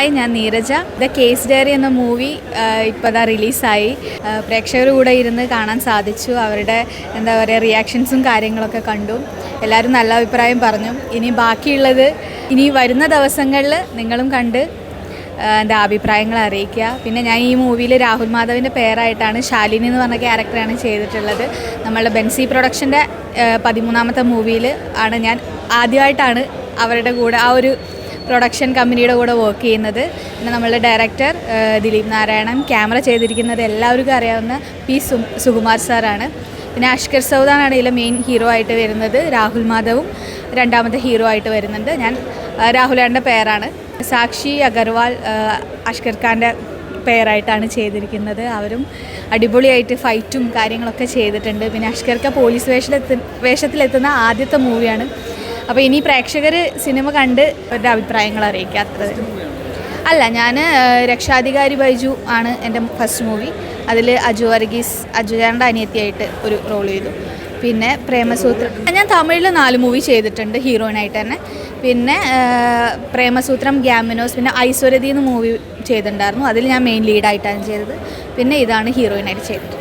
Hi ഞാൻ Neeraja. The case diary എന്ന movie ഇപ്പോൾ ഇതാ റിലീസായി. പ്രേക്ഷകരുടെ കൂടെ ഇരുന്ന് കാണാൻ സാധിച്ചു. അവരുടെ എന്താ പറയുക റിയാക്ഷൻസും കാര്യങ്ങളൊക്കെ കണ്ടു. എല്ലാവരും നല്ല അഭിപ്രായം പറഞ്ഞു. ഇനി ബാക്കിയുള്ളത് ഇനി വരുന്ന ദിവസങ്ങളിൽ നിങ്ങളും കണ്ട് എന്താ അഭിപ്രായങ്ങൾ അറിയിക്കുക. പിന്നെ ഞാൻ ഈ മൂവിയിൽ രാഹുൽ മാധവിന്റെ പേരായിട്ടാണ് ശാലിനി എന്ന് പറഞ്ഞ ക്യാരക്ടറാണ് ചെയ്തിട്ടുള്ളത്. നമ്മളുടെ ബെൻസി പ്രൊഡക്ഷന്റെ പതിമൂന്നാമത്തെ മൂവിയിൽ ആണ് ഞാൻ ആദ്യമായിട്ടാണ് അവരുടെ കൂടെ ആ ഒരു പ്രൊഡക്ഷൻ കമ്പനിയുടെ കൂടെ വർക്ക് ചെയ്യുന്നത്. പിന്നെ നമ്മളുടെ ഡയറക്ടർ ദിലീപ് നാരായണൻ. ക്യാമറ ചെയ്തിരിക്കുന്നത് എല്ലാവർക്കും അറിയാവുന്ന പി സുകുമാർ സാറാണ് പിന്നെ അഷ്കർ സൗദാണ് ഇതിലെ മെയിൻ ഹീറോ ആയിട്ട് വരുന്നത്. രാഹുൽ മാധവും രണ്ടാമത്തെ ഹീറോ ആയിട്ട് വരുന്നുണ്ട്. ഞാൻ രാഹുലാന്റെ പേരാണ്. സാക്ഷി അഗർവാൾ അഷ്കർ ഖാന്റെ പേരായിട്ടാണ് ചെയ്തിരിക്കുന്നത്. അവരും അടിപൊളിയായിട്ട് ഫൈറ്റും കാര്യങ്ങളൊക്കെ ചെയ്തിട്ടുണ്ട്. പിന്നെ അഷ്കർക്ക പോലീസ് വേഷത്തിലെത്തു വേഷത്തിലെത്തുന്ന ആദ്യത്തെ മൂവിയാണ് അപ്പോൾ ഇനി പ്രേക്ഷകർ സിനിമ കണ്ട് അവരുടെ അഭിപ്രായങ്ങൾ അറിയിക്കുക. അത്ര അല്ല ഞാൻ രക്ഷാധികാരി ബൈജു ആണ് എന്റെ ഫസ്റ്റ് മൂവി. അതിൽ അജു വർഗീസ് അജുചാറിന്റെ അനിയത്തിയായിട്ട് ഒരു റോൾ ചെയ്തു. പിന്നെ പ്രേമസൂത്രം. ഞാൻ തമിഴിൽ നാല് മൂവി ചെയ്തിട്ടുണ്ട് ഹീറോയിനായിട്ട് തന്നെ. പിന്നെ പ്രേമസൂത്രം ഗ്യാമിനോസ് പിന്നെ ഐശ്വര്യതി എന്ന് മൂവി ചെയ്തിട്ടുണ്ടായിരുന്നു. അതിൽ ഞാൻ മെയിൻ ലീഡായിട്ടാണ് ചെയ്തത്. പിന്നെ ഇതാണ് ഹീറോയിനായിട്ട് ചെയ്തത്